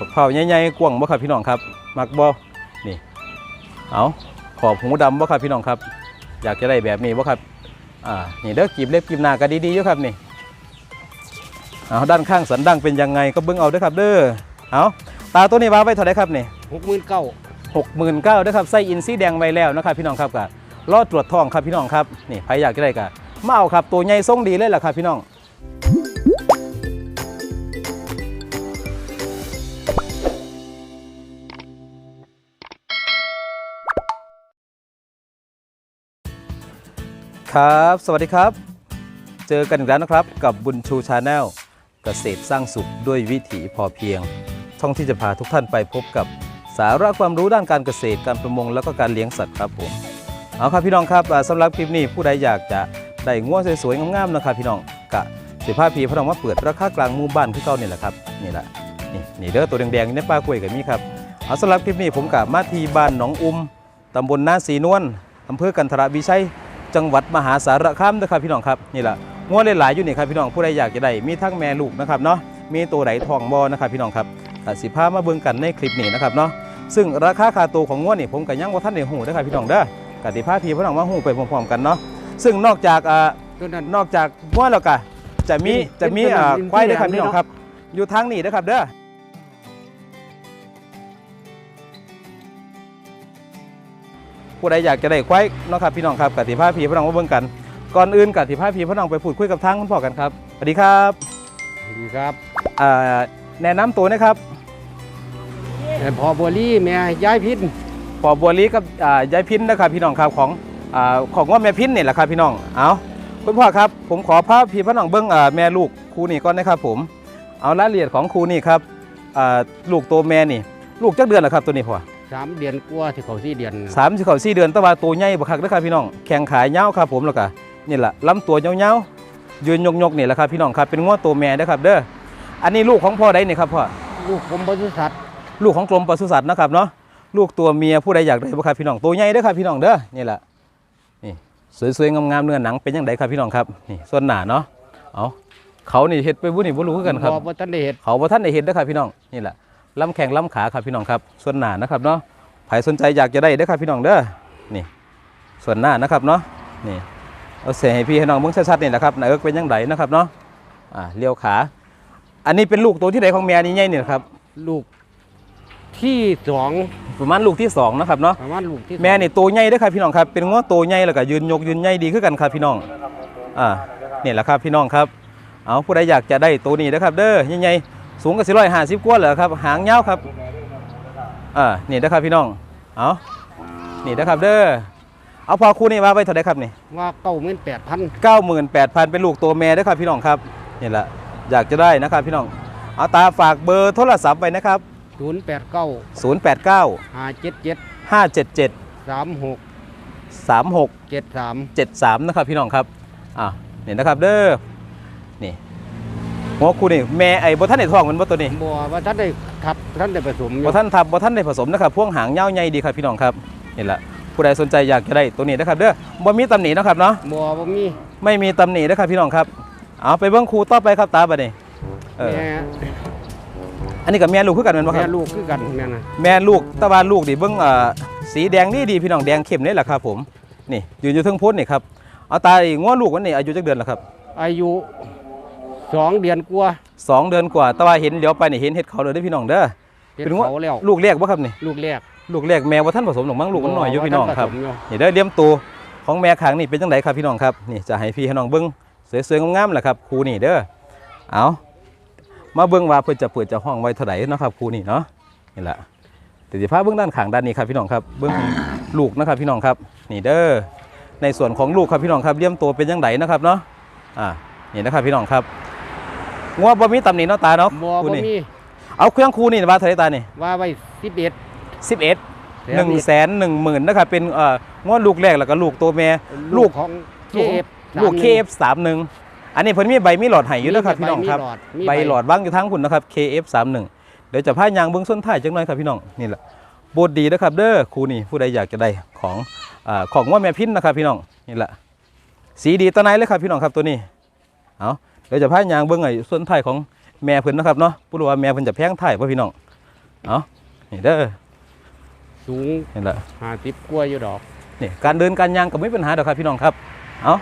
บักเผาวใหญ่ๆกว้างบ่ครับพี่น้องครับ มักบ่นี่ เอาขอบหูดำบ่ครับพี่น้องครับ อยากจะได้แบบนี้บ่ครับ อ่า นี่เด้อกีบเล็บกีบหน้าก็ดีๆอยู่ครับนี่ เอาด้านข้างสันดังเป็นยังไงก็เบิ่งเอาเด้อครับ เด้อ เอาตาตัวนี้วางไว้เท่าไหร่ครับนี่หกหมื่นเก้าหกหมื่นเก้าด้วยครับไส้อินซีแดงไว้แล้วนะครับพี่น้องครับก็รอตรวจทองครับพี่น้องครับ นี่ใครอยากจะได้ก็มาเอาครับ ตัวใหญ่ทรงดีเลยล่ะครับพี่น้อง ครับ สวัสดีครับ เจอกันอีกแล้วนะครับกับบุญชูชาแนลเกษตรสร้างสุขด้วยวิถีพอเพียง ช่องที่จะพาทุกท่านไปพบกับสาระความรู้ด้านการเกษตรการประมงแล้วก็การเลี้ยงสัตว์ครับผมเอาครับพี่น้องครับอ่าสำหรับคลิปนี้ผู้ใดอยากจะได้งัวสวยๆงามๆนะครับพี่น้องกะสิภาพีพน้องมาเปิดราคากลางหมู่บ้านคือเก่านี่แหละครับนี่แหละนี่นี่เด้อตัวแดงๆนี่ป้ากล้วยกับมีครับเอาสำหรับคลิปนี้ผมกับมาที่บ้านหนองอุ้มตำบลนาสีนวลอำเภอกันทรวิชัย จังหวัดมหาสารคามนะครับพี่น้องครับนี่แหละงัวหลายๆอยู่นี่ครับพี่น้องผู้ใดอยากจะได้มีทั้งแม่ลูกนะครับเนาะมีตัวไหนทองบอนะครับพี่น้องครับตัดสิพามาเบิ่งกันในคลิปนี้นะครับเนาะซึ่งราคาคาตัวของงัวนี่ผมก็ยังว่าท่านได้หูนะครับพี่น้องเด้อกติภาพี่พี่น้องมาหูไปพร้อมๆกันเนาะซึ่งนอกจากอ่าตัวนั้นนอกจากงัวแล้วก็จะมีเป็นจะมีเป็นอ่าเป็นควายด้วยครับเป็นพี่น้องครับ อยู่ทางนี้นะครับเด้อ ผู้ใดอยากจะได้ควายเนาะครับพี่น้องครับกติภาพี่พี่น้องมาเบิ่งกันก่อนอื่นกติภาพี่พี่น้องไปพูดคุยกับทางคุณพ่อกันครับสวัสดีครับดีครับอ่าแนะนำตัวนะครับแต่พอบัวลี่แม่ย้ายพิษปอบัวลีกับอ่ายายพินนะครับพี่น้องครับของอ่าของว่าแม่พินนี่แหละครับพี่น้องเอาคุณพ่อครับผมขอพาพี่พี่น้องเบิ้งอ่าแม่ลูกคู่นี้ก่อนนะครับผมเอารายละเอียดของคู่นี้ครับอ่าลูกตัวแม่นี่ ลูกจักเดือนแล้วครับตัวนี้พ่อ สามเดือนกว่าที่เขาสี่เดือนสามสิบเขาสี่เดือนแตะวันตัวใหญ่บักคักนะครับพี่น้องแข้งขายาวครับผมแล้วก็นี่แหละลำตัวยาวๆยืนยกๆนี่แหละครับพี่น้องครับเป็นง้อตัวแม่นะครับเด้ออันนี้ลูกของพ่อใดนี่ครับพ่อลูกผมบริษัทลูกของกรมปศุสัตว์นะครับเนาะลูกตัวเมียผู้ใดอยากได้บ่ครับพี่น้องตัวใหญ่เด้อครับพี่น้องเด้อนี่แหละนี่สวยๆงามๆเนื้อหนังเป็นยังไงครับพี่น้องครับนี่ส่วนหน้าเนาะเอาเขานี่เฮ็ดไปบุนี่บ่รู้คือกันครับพอบ่ทันได้เห็ดเขาบ่ท่านได้เห็นเด้อครับพี่น้องนี่แหละ ลำแข้งลำขาครับพี่น้องครับ ส่วนหน้านะครับเนาะใครสนใจอยากจะได้เด้อครับพี่น้องเด้อนี่ ส่วนหน้านะครับเนาะนี่เอาเสียให้พี่ให้น้องเบิ่งชัดๆนี่แหละครับหน้าเอิกเป็นยังไงนะครับเนาะอ่าเลี้ยวขา อันนี้เป็นลูกตัวที่ใดของแม่นี่ใหญ่นี่นะครับลูกที่สองประมาณลูกที่สองนะครับเนาะประมาณลูกที่สองแม่นี่โตใหญ่เด้อครับพี่น้องครับเป็นง้อโตใหญ่แล้วก็ยืนยกยืนใหญ่ดีคือกันครับพี่น้องอ่านี่แหละครับพี่น้องครับ เอาผู้ใดอยากจะได้ตัวนี้นะครับ เด้อใหญ่ๆ สูงกว่าสี่ร้อยห้าสิบกว่าเหรอครับหางยาวครับอ่านี่เด้อครับพี่น้องเอานี่เด้อครับเด้อเอาพอคู่นี้มาไปเท่าไหร่ครับนี่ว่าเก้าหมื่นแปดพันเก้าหมื่นแปดพันเป็นลูกตัวแม่เด้อครับพี่น้องครับนี่แหละอยากจะได้นะครับพี่น้องเอาตาฝากเบอร์โทรศัพท์ไปนะครับศูนย์แปดเก้าศูนย์แปดเก้าห้าเจ็ดเจ็ดห้าเจ็ดเจ็ดสามหกสามหกเจ็ดสาม73นะครับพี่น้องครับอ่านี่นะครับเด้อนี่ หัวคูนี่แม่ไอ้บ่ท่านได้ท้องมันบ่ตัวนี้บัวว่าท่านได้ทับท่านได้ผสมอยู่บ่ท่านทับบ่ท่านได้ผสมนะครับพ่วงหางยาวใหญ่ดีครับพี่น้องครับนี่แหละผู้ใดสนใจอยากจะได้ตัวนี้นะครับเด้อบ่มีตำหนินะครับเนาะบัวบ่มีไม่มีตำหนินะครับพี่น้องครับเอาไปเบิ่งครูต่อไปครับตาบัดนี้เออแม่อันนี้กับแม่ลูกคือกันแม่นบ่คแม่รับลูกคือกันแม่น่ะแม่ลูกแตะวันลูกดิเบิ่งอ่าสีแดงนี่ดีพี่น้องแดงเข้มนี่แหละครับผมนี่ยืนอยู่เทึงพ้นนี่ครับเอาตาอีง้อลูกมันนี่อายุจักเดือนแล้วครับ อายุ สองเดือนกว่าสองเดือนกว่า แต่ว่าเห็นเดี๋ยวไปนี่เห็นเห็ดเขาเลยเด้อพี่น้องเด้อเป็นเป็นว่าเขาแล้วลูกแรกบ่ครับนี่ลูกแรกลูกแรกแม่ว่าท่านผสมหรอกมั้งลูกมันหน่อยอยู่พี่น้องครับว่าท่าผสมอยู่นี่เด้อเลี้ยมตัวของแม่ขางนี่เป็นจังไดครับพี่น้องครับนี่จะให้พี่ให้น้องเบิ้งสวยๆงามๆแหละครับครูนี่เด้อเอามาเบิ้งว่าเพิ่นจะเปิดจะห้องไว้เท่าไหร่เนาะครับครูนี่เนาะนี่แหละเดี๋ยวสิพาเบิ้งด้านข้างด้านนี้ครับพี่น้องครับเบิ้งลูกนะครับพี่น้องครับ นี่เด้อในส่วนของลูกครับพี่น้องครับเลี้ยมตัวเป็นจังไดนะครับเนาะอ่านี่นะครับพี่น้องครับ งัวบ่มีตำหนิเนาะตาเนาะบัวครูบ่นี่มีเอาเครื่องครูนี่ว่าเท่าไหร่ตานี่ว่าไว้สิบเอ็ดสิบเอ็ดหนึ่งแสนหนึ่งหมื่นนะครับเป็นเอ่องวดลูกแรกแล้วก็ลูกตัวแม่ลูกของเคลูกเอฟลูก KF สามหนึ่งอันนี้เพิ่นมีใบมีหลอดให้อยู่นะครับพี่น้องครับใบหลอดว่างอยู่ทั้งคุณนะครับ KF สามหนึ่งเดี๋ยวจะพายางเบื้องส้นท้ายจังหน่อยครับพี่น้องนี่แหละบดดีนะครับ เด้อครูนี่ผู้ใดอยากจะได้ของอ่าของว่าแม่พินนะครับพี่น้องนี่แหละสีดีตะไนเลยครับพี่น้องครับตัวนี้เอา เดี๋ยวจะพายางเบื้องไอ้ส้นท้ายของแม่เพิ่นนะครับเนาะผู้รู้ว่าแม่เพิ่นจะแพงท้ายป่ะพี่น้องเอานี่เด้อสูงนี่แหละ50กว่าอยู่ดอกนี่การเดินการยางก็ไม่มีปัญหาดอกครับพี่น้องครับเอา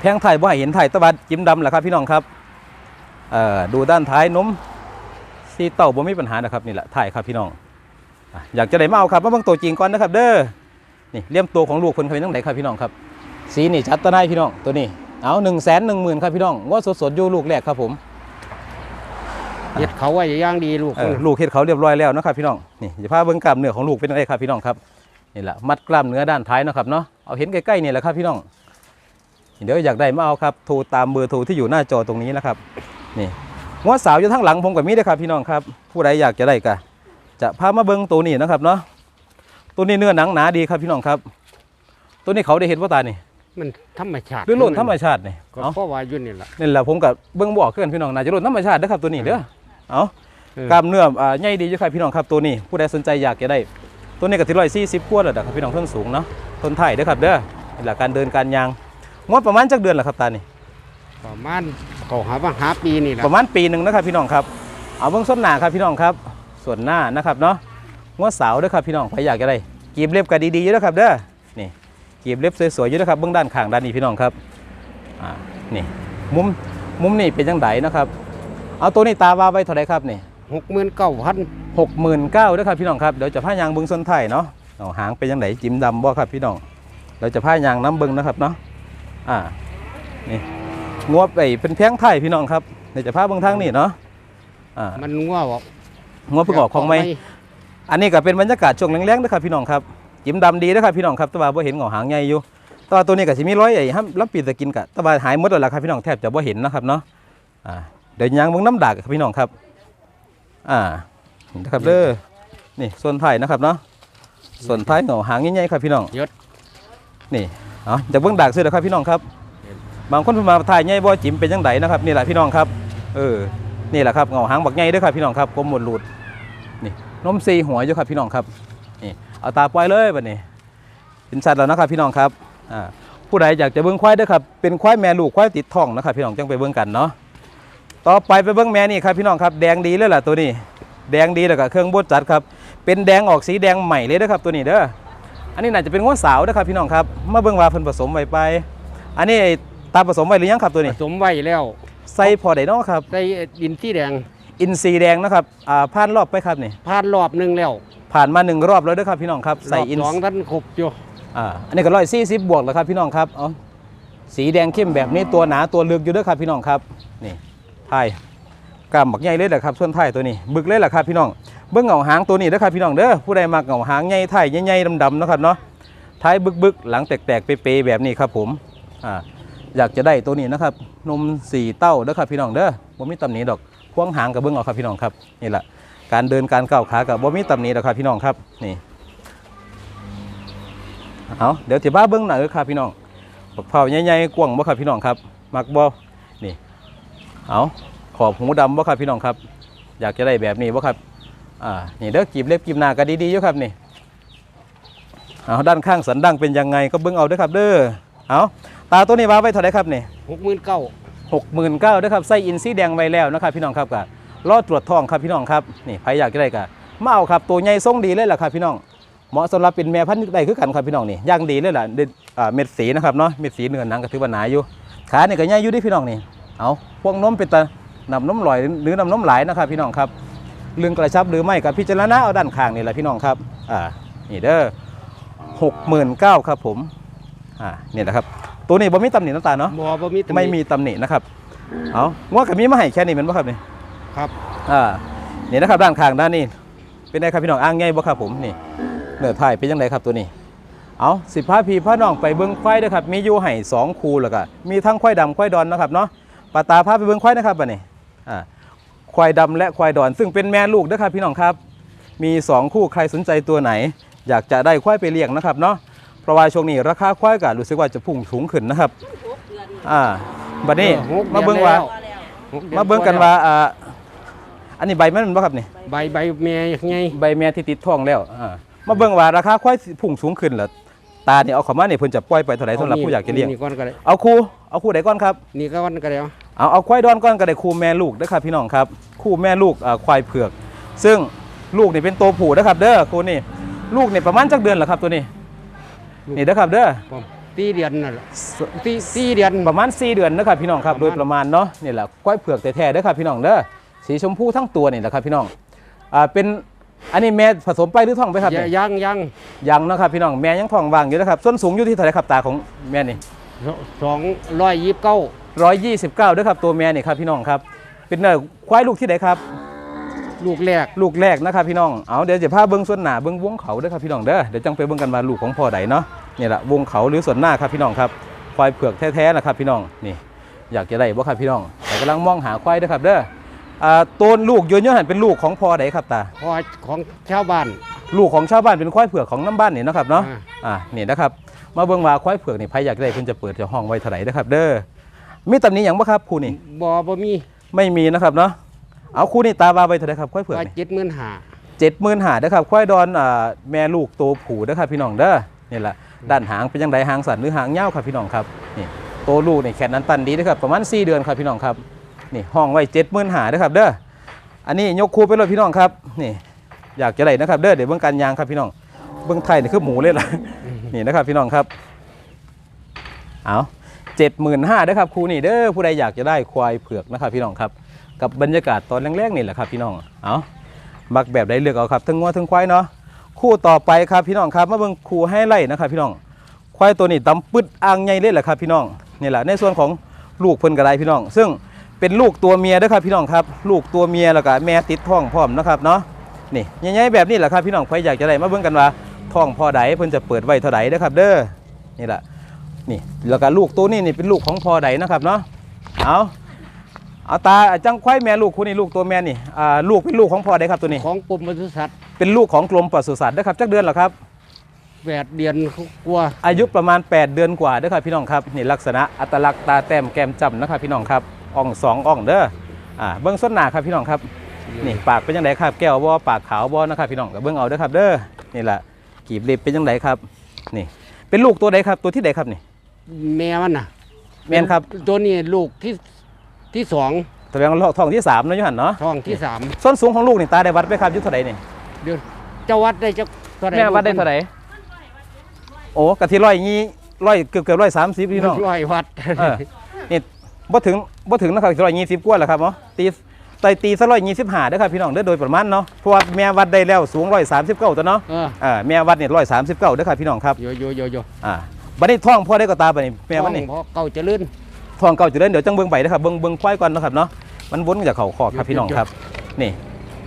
แพงไทยบ่ให้เห็นไทยตะบัดจิ้มดำแหละครับพี่น้องครับเอ่อดูด้านท้ายนมซีเต้าบ่มีปัญหานะครับนี่แหละถ่ายครับพี่น้องอะอยากจะได้มาเอาครับมาเบิ่งตัวจริงก่อนนะครับ เด้อนี่เลี่ยมตัวของลูกเพิ่นเคยตั้งไหนครับพี่น้องครับ สีนี่ชัดตะไนพี่น้องตัวนี้ เอาหนึ่งแสนหนึ่งหมื่นครับพี่น้องงว่าสดๆอยู่ลูกแรกครับผมเฮ็ดเขาไว้อย่างดีลูกเออลูกเฮ็ดเขาเรียบร้อยแล้วนะครับพี่น้องนี่จะพาเบิ่งกล้ามเนื้อของลูกเป็นยังไงครับพี่น้องครับนี่แหละมัดกล้ามเนื้อด้านท้ายเนาะครับเนาะเอาเห็นใกล้ๆนี่แหละครับพี่น้องเดี๋ยวอยากได้มาเอาครับโทรตามเบอร์โทรที่อยู่หน้าจอตรงนี้นะครับนี่งวสาวอยู่ทั้งหลังผมกับมีเด้อครับพี่น้องครับ ผู้ใดอยากจะได้ก็จะพามาเบิ่งตัวนี้นะครับเนาะตัวนี้เนื้อหนังหนาดีครับพี่น้องครับ ตัวนี้เขาได้เห็นว่าตานี่ มันธรรมชาติหรือหล่นธรรมชาตินี่ก็เอาเพราะว่าอยู่นี่ล่ะนี่แหละผมกับเบิ้งบอกเพื่อนพี่น้องน่าจะรุ่นธรรมชาตินะครับตัวนี้เด้อเอาเออกล้ามเนื้ออ่าใหญ่ดีอยู่ครับพี่น้องครับตัวนี้ผู้ใดสนใจอยากจะได้ ตัวนี้ก็ที่ร้อยสี่สิบกว่าแล้วนะครับพี่น้องเพิ่นสูงเนาะทนไทยเด้อครับเด้อนี่แหละการเดินการยางงวดประมาณจักเดือนละครับตานี่ประมาณเขาหาว่าหาปีนี่ล่ะประมาณปีหนึ่งนะครับพี่น้องครับเอาเบื้องส้นหน้าครับพี่น้องครับส่วนหน้านะครับเนาะงวดเสาวเด้อครับพี่น้องใครอยากจะได้กีบเล็บก็ดีๆอยู่เด้อครับเด้อนี่ กีบเล็บสวยๆอยู่เด้อครับเบื้องด้านข้างด้านนี้พี่น้องครับอ่านี่มุมมุมนี่เป็นจังไดนะครับ เอาตัวนี้ตาวาไว้เท่าไหรครับนี่หกหมื่นเก้าพันหกหมื่นเก้าด้วยครับพี่น้องครับเดี๋ยวจะพายางเบิ้งส้นไทยเนาะเอาหางเป็นยังไงจิ้มดำบ่ครับพี่น้องเราจะพายางน้ำเบิ้งนะครับเนาะอ่านี่งวบไปเป็นเพียงไทยพี่น้องครับเดี๋ยวจะพาเบิ้งทางนี่เนาะอ่ามันงัวบอกงวบเพิ่งออกของไหมอันนี้ก็เป็นบรรยากาศช่วงแรงๆนะครับพี่น้องครับ จิ้มดำดีนะครับพี่น้องครับแตว่าบ่เห็นเหงาหางใหญ่อยู่แตัวาตัวนี้ก็สิมีร้อยไอ้ห้ำรับปีตะกินกะแตว่าหายหมดแล้วล่ะครับพี่น้องแทบจะบ่เห็นนะครับเนาะอ่าเดี๋ยวยางเบิ้งน้ำดากครับพี่น้องครับอ่านี่นะครับเด้อนี่ส่วนไทยนะครับเนาะส่วนไทยเหงาหางใหญ่ๆครับพี่น้องยศนี่เอาจากเบื้องดากซื้อเด้อครับพี่น้องครับ บางคนเพิ่นมาถ่ายใหญ่บ่จิ้มเป็นจังไดนะครับนี่แหละพี่น้องครับ เออนี่แหละครับเหงาหางบักใหญ่เด้อครับพี่น้องครับกลมหมดหลุดนี่นมซีหัวอยู่ครับพี่น้องครับ นี่เอาตาปล่อยเลยบัดนี้เป็นสัตว์แล้วนะครับพี่น้องครับอ่าผู้ใดอยากจะเบิ่งควายเด้อครับเป็นควายแม่ลูกควายติดท้องนะครับพี่น้องจังไปเบิ่งกันเนาะต่อไปไปเบิ่งแม่นี่ครับพี่น้องครับแดงดีเลยล่ะตัวนี้ แดงดีแล้วก็เครื่องบดจัดครับเป็นแดงออกสีแดงใหม่เลยนะครับตัวนี้เด้ออันนี้น่าจะเป็นง้วสาวนะครับพี่น้องครับมาเบิ่งว่าเพิ่นผสมไว้ไป อันนี้ตามผสมไว้หรือยังครับตัวผนี้สมไว้แล้วใส่พอได้เนาะครับใส่ดินที่แดงอินซีย์แดงนะครับอ่าผ่านรอบไปครับนี่ผ่านรอบหนึงแล้ว ผ่านมาหนึ่งรอบแล้วเด้อครับพี่น้องครับใส่รอบอินสองท่านครบอยู่อ่าอันนี้ก็ร้อยสี่สิบบวกแล้วครับพี่น้องครับเอาสีแดงเข้มแบบนี้ตัวหนาตัวลึกอยู่เด้อครับพี่น้องครับนี่ไทยกำบักใหญ่เลยแหละครับส่วนไทยตัวนี้ บึกเลยแหละครับพี่น้องเบื้องเหงาหางตัวนี้เด้อครับพี่น้องเด้อผู้ใดมักเหงาหางใหญ่ไทยใหญ่ๆดำๆเนาะครับเนาะท้ายบึกๆ หลังแตกๆเปๆแบบนี้ครับผมอ่าอยากจะได้ตัวนี้นะครับนมสีเต้าเด้อครับพี่น้องเด้อบ่มีตำหนิดอกพ่วงหางกับเบื้องเอาครับพี่น้องครับนี่แหละ การเดินการก้าวขากับบ่มีตำหนิดอกครับพี่น้องครับนี่เอาเดี๋ยวที่บ้าเบื้องหน่อยเด้อครับพี่น้องบักเผาใหญ่ๆกว้างบ่ครับพี่น้องครับมักบ่นี่เอาขอบหูดำบ่ครับพี่น้องครับ อยากจะได้แบบนี้บ่ครับอ่านี่เด้อกีบเล็บกีบหน้าก็ดีๆอยู่ครับนี่เอาด้านข้างสันดังเป็นยังไงก็เบิ่งเอาเด้อครับ เด้อเอาตาตัวนี้วางไว้เท่าไหร่ครับนี่หกหมื่นเก้าหกหมื่นเก้าด้วยครับไส้อินซีแดงไว้แล้วนะครับพี่น้องครับก็ รอตรวจทองครับพี่น้องครับนี่ใครอยากจะได้ก็มาเอาครับตัวใหญ่ทรงดีเลยล่ะครับพี่น้องเหมาะสำหรับเป็นแม่พันธุ์ได้คือกันครับพี่น้องนี่ย่างดีเลยล่ะเด็ดอ่าเม็ดสีนะครับเนาะเม็ดสีเนื้อหนังก็ถือว่าหนาอยู่ขานี่ก็ใหญ่อยู่เดิพี่น้องนี่เอาพวกนมเป็นตานำนมลอยหรือนำนมไหลายนะครับพี่น้องครับเรื่องกระชับหรือไม่กับพิจารณาเอาด้านข้างนี่แหละพี่น้องครับอ่านี่เด้อหกหมื่นเก้าครับผมอ่านี่แหละครับตัวนี้บ่มีตำหนิน้ำตาลเนาะบ่บ่มีตำหนิไม่มีตำหนินะครับเอางวกับมีมาให้แค่นี้แมันบ่ครับนี่ ครับอ่านี่นะครับด้านข้างด้านนี้เป็นไงครับพี่น้องอ้างง่ายบ่ครับผมนี่เนื้อถ่ายเป็นยังไงครับตัวนี้ เอาสิบห้าพีพ่อน้องไปเบิ้งควายเด้อครับมีอยู่ให้สองคูแล้วก็มีทั้งควายดำควายดอนนะครับเนาะปาตาพาไปเบิ้งควายนะครับบัดนี้อ่าควายดำและควายดอน ซึ่งเป็นแม่ลูกเด้อครับพี่น้องครับ มีสองคู่ใครสนใจตัวไหน อยากจะได้ควายไปเลี้ยงนะครับเนาะเพราะว่าช่วงนี้ราคาควายก็รู้สึกว่าจะพุ่งสูงขึ้นนะครับอ่าบัดนี้ออหกมาเบิ้งว่าดือนแล้วหดือมาเบิ่งกันว่าอ่า อันนี้ใบแม่นบ่ครับนี่ใบใบแม่ไงใบแม่ที่ติดท้องแล้วอ่ามาเบิ่งว่าราคาควายสิพุ่งสูงขึ้นเหรอตาเนี่ยเอาเข้ามานี่เพิ่นจะปล่อยไปเท่าไหร่สำหรับผู้อยากจะเลี้ยงนี่ก่อนก็ได้เอาคู่เอาคู่ใดก่อนครับนี่ก็วันก็ได้เอาเอาเอาควายดอนก่อนก็ได้คู่แม่ลูกเด้อครับพี่น้องครับคู่แม่ลูกอ่าควายเผือก ซึ่งลูกนี่เป็นตัวผู้นะครับ เด้อครูนี่ลูกนี่ประมาณจักเดือนเหรอครับตัวนี้นี่นะครับเด้อผมตีเดือนนั่นแหละตีตีเดือนประมาณ4เดือนนะครับพี่น้องครับประโดมาณยประมาณเนาะนี่แหละควายเผือกแท้ๆเด้อครับพี่น้องเด้อ สีชมพูทั้งตัวนี่แหละครับพี่น้องอ่าเป็นอันนี้แม่ผสมไปหรือท้องไปครับยเนี่ยยังยังยังนะครับพี่น้องแม่ยังท้องว่างอยู่นะครับ ส่วนสูงอยู่ที่เท่าไหรครับตาของแม่นี่สองร้อยยี่สิบเก้าร้อยยี่สิบเก้าด้วยครับตัวแม่นี่ครับพี่น้องครับ เป็นเอ่อควายลูกที่ไหนครับ ลูกแรกลูกแรกนะครับพี่น้องเอาเดี๋ยวจะพาเบิ้งส่วนหน้าเบิ้งวงเขาเด้อครับพี่น้องเด้อเดี๋ยวจังไปเบิ้งกันว่าลูกของพ่อใดเนาะนี่แหละวงเขาหรือส่วนหน้าครับพี่น้องครับควายเผือกแท้ๆนะครับพี่น้องนี่ อยากจะได้บ่ครับพี่น้องแต่กำลังมองหาควายเด้อครับเด้อ อ่าต้นลูกโยนยหันเป็นลูกของพ่อใดครับตา พอของชาวบ้าน ลูกของชาวบ้านเป็นควายเผือกของน้ำบ้านนี่นะครับเนาะ อ่า อ่า นี่นะครับ มาเบิ้งว่าควายเผือกนี่ใครอยากได้เพิ่นจะเปิดจะห้องไว้เท่าไหร่นะครับ เด้อ มีตำหนิหยังบ่ครับครูนี่ บ่บ่มีไม่มีนะครับเนาะ เอาครูนี่ตาบาไว้เท่าไหร่ครับควายเผือกว่านี่ เจ็ดหมื่นห้าเจ็ดหมื่นหาเด้อครับควายดอนอ่าแม่ลูกตัวผูเด้อครับพี่น้องเด้อนี่แหละด้านหางเป็นยังไงหางสันหรือหางเงาวครับพี่น้องครับนี่ตัวลูกนี่แขนนั้นตันดีเด้อครับประมาณ4เดือนครับพี่น้องครับ นี่ห้องไว้เจ็ดหมื่นหาเด้อครับเด้ออันนี้ยกคูไปเลยพี่น้องครับนี่อยากจะได้นะครับเด้อเดี๋ยวเบื้องการยางครับพี่น้องเบื้องไทยนี่คือหมูเลยล่ะนี่นะครับพี่น้องครับเอาเจ็ดหมื่นห้าเด้อครับครูนี่เด้อผู้ใดอยากจะได้ควายเผือกนะครับพี่น้องครับกับบรรยากาศตอนแรกๆนี่แหละครับพี่น้องเอามักแบบใดเลือกเอาครับทั้งงัวทั้งควายเนาะคู่ต่อไปครับพี่น้องครับมาเบิ่งคู่ให้ไล่นะครับพี่น้องควายตัวนี้ดำปึดอ่างใหญ่เลยแหละครับพี่น้องนี่แหละในส่วนของลูกเพิ่นกระไรพี่น้อง ซึ่ง เป็นลูกตัวเมียเด้วยครับพี่น้องครับ ลูกตัวเมียแล้วก็แม่ติดท้องพร้อมนะครับเนาะนี่ใหญ่ๆแบบนี้แหละครับพี่น้องใครอยากจะได้มาเบิ่งกันว่าท้องพ่อใดเพิ่นจะเปิดไว้เท่าใดเด้อครับ เด้อนี่แหละนี่แล้วก็ลูกตัวนี้นี่เป็นลูกของพ่อใดนะครับเนาะเอาเอาตาจังควายแม่ลูกคู่นี้ลูกตัวแม่นี่อ่าลูกเป็นลูกของพ่อใดครับตัวนี้ ของกรมปศุสัตว์เป็นลูกของกรมปศุสัตว์นะครับจักเดือนเหรอครับแปดเดือนกลัวอายุประมาณ 8 เดือนกว่าเด้อครับพี่น้องครับนี่ลักษณะอัตลักษณ์ตาแต้มแก้มจำนะครับพี่น้องครับ อ่องสองอ่องเด้ออ่าเบื้องส้นหน้าครับพี่น้องครับนี่ปากเป็นยังไงครับ แก้วบ่ปากขาวบ่นะครับพี่น้องกับเบื้องเอาเด้อครับ เด้อนี่แหละกีบเล็บเป็นยังไงครับ นี่ เป็นลูกตัวใดครับ ตัวที่ใดครับนี่ แม่มันน่ะแม่นครับ ตัวนี้ลูกที่ที่สองแสดงว่าท้องที่สามเนาะอยูหันเนาะท้องที่สามส้นสูงของลูกนี่ตาได้วัดไปครับอยุทธเท่าใดนี่เดี๋ยวเจ้าวัดได้จะเท่าไหร่แม่วัดได้เท่าใดโอ้กะทิร้อยยี่ร้อยเกือบเกือบร้อยสามสิบพี่น้องร้อยวัดเออนี่ บ่ถึงบ่ถึงนะครับร้อยยี่สิบกว่าแหละครับเนาะตีไตตีซะร้อยยี่สิบห้าเด้อครับพี่น้องเด้อโดยประมาณเนาะเพราะว่าแม่วัดได้แล้วสูงร้อยสามสิบเก้าตัวเนาะเอออ่าแม่วัดเนี่ยร้อยสามสิบเก้าเด้อครับพี่น้องครับโยโยโยโยอ่าบัดนี้ท้องพ่อได้ก็ตาบัดนี้แม่มันนี่ท้องพอเก่าเจะลื่นท้องเก่าจะเดินเดี๋ยวจังเบิ่งไปนะครับเบิ่งเบิ่งควายก่อนนะครับเนาะมันวนจากเขาคอกครับพี่น้องครับ นี่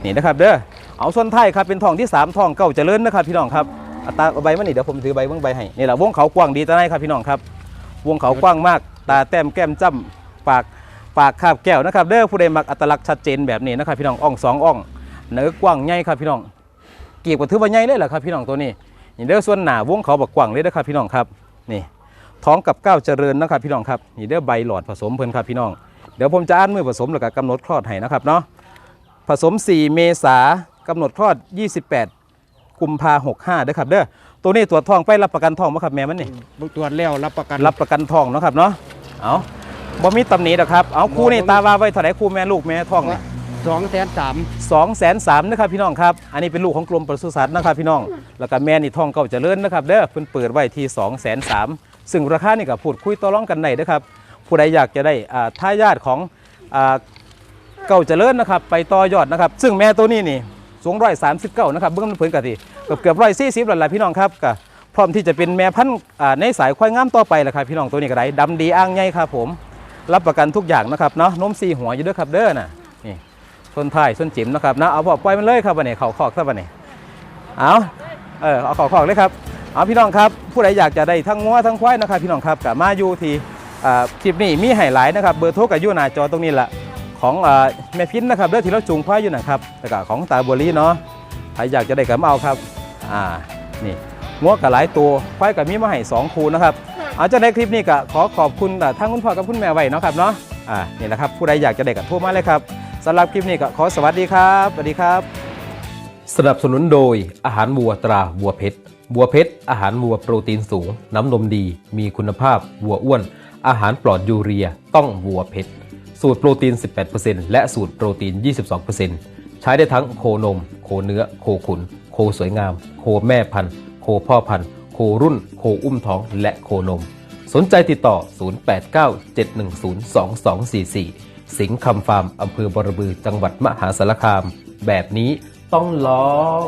นี่นะครับเด้อเอาส่วนท้ายครับเป็นท้องที่สามท้องเก่าเจริญนะครับพี่น้องครับอัตราเอาใบมันนี่เดี๋ยวผมถือใบเบิ่งใบให้นี่แหละวงเขากว้างดีตาในครับพี่น้องครับ วงเขากว้างมากตาแต้มแก้มจ้ำ ปากปากคาบแก้วนะครับเด้อผู้ใดมักอัตลักษณ์ชัดเจนแบบนี้นะครับพี่น้องอ่องสองอ่องเนื้อกว้างใหญ่ครับพี่น้องเกียบกับถือว่าใหญ่เลยแหละครับพี่น้องตัวนี้นี่เด้อส่วนหน้าวงเขาบักกว้างเลยนะครับพี่น้องครับนี่ท้องกับก้าวเจริญนะครับพี่น้องครับนี่เด้อใบหลอดผสมเพิ่นครับพี่น้องเดี๋ยวผมจะอ่านมือผสมแล้วก็กำหนดคลอดให้นะครับเนาะผสม 4 เมษากำหนดคลอด 28 กุมภาหกห้าเด้อครับเด้อตัวนี้ตรวจท้องไปรับประกันท้องบ่ครับแม่มันนี่ตรวจแล้วรับประกันรับประกันทองเนาะครับเนาะเอา บ่มีตำหนิดอกครับ เอาคู่นี่บ่มีตาว่าไว้เท่าไหร่คู่แม่ลูกแม่ทองนี่สองแสนสามสองแสนสามนะครับพี่น้องครับ อันนี้เป็นลูกของกรมปศุสัตว์นะครับพี่น้อง แล้วก็แม่นี่ทองเก่าเจริญนะครับเด้อเพิ่นเปิดไว้ที่2องแสนสามซึ่งราคานี่ก็พูดคุยต่อรองกันได้นะครับ ผู้ใดอยากจะได้อ่าทายาทของอ่าเก่าเจริญนะครับ ไปต่อยอดนะครับ ซึ่งแม่ตัวนี้นี่สูงร้อยสามสิบเก้านะครับเบื้องต้นเพิ่นกะทีเกือบเกือบร้อยสี่สิบแล้วล่ะพี่น้องครับก็พร้อมที่จะเป็นแม่พันธุ์อ่าในสายควายงามต่อไปแหละครับพี่น้องตัวนี้ก็ได้ดำดีอ่างใหญ่ครับผม รับประกันทุกอย่างนะครับเนาะนมซีหัวอยู่ด้วยครับเด้อน่ะนี่ส้นท้ายส้นจิ๋มนะครับนะเอาพอปล่อยมันเลยครับวันนี้เขาคอกซะวันนี้เอาเออเอาเขาคอกเลยครับเอาพี่น้องครับผู้ใดอยากจะได้ทั้งงัวทั้งควายนะครับพี่น้องครับกับมาอยู่ที่อ่าคลิปนี้มีไฮไลท์นะครับเบอร์โทรกับอยู่หน้าจอตรงนี้แหละของอ่าแม่พินนะครับเด้อที่เราจูงควายอยู่นะครับแล้วก็ของตาบัวลีเนาะใครอยากจะได้กับมาเอาครับอ่านี่งัวกับหลายตัวควายกับมีมาให้สองคูนะครับ เอาจากในคลิปนี้ก็ขอขอบคุณอ่ทั้งคุณพ่อกับคุณแม่ไว้เนาะครับเนาะอ่านี่แหละครับผู้ใดอยากจะได้กับโทรมาเลยครับสำหรับคลิปนี้ก็ขอสวัสดีครับสวัสดีครับ สนับสนุนโดยอาหารวัวตราวัวเพชรวัวเพชรอาหารวัวโปรตีนสูง น้ำนมดี มีคุณภาพวัวอ้วน อาหารปลอดยูเรีย ต้องวัวเพชรสูตรโปรตีน 18%และสูตรโปรตีน 22%ใช้ช้ได้ทั้งโคนม โคเนื้อ โคขุน โคสวยงาม โคแม่พันธุ์ โคพ่อพันธุ์ โครุ่น โคอุ้มท้อง และโคนม สนใจติดต่อ 0897102244 สิงห์คำฟาร์มอำเภอบรบือจังหวัดมหาสารคาม แบบนี้ต้องลอง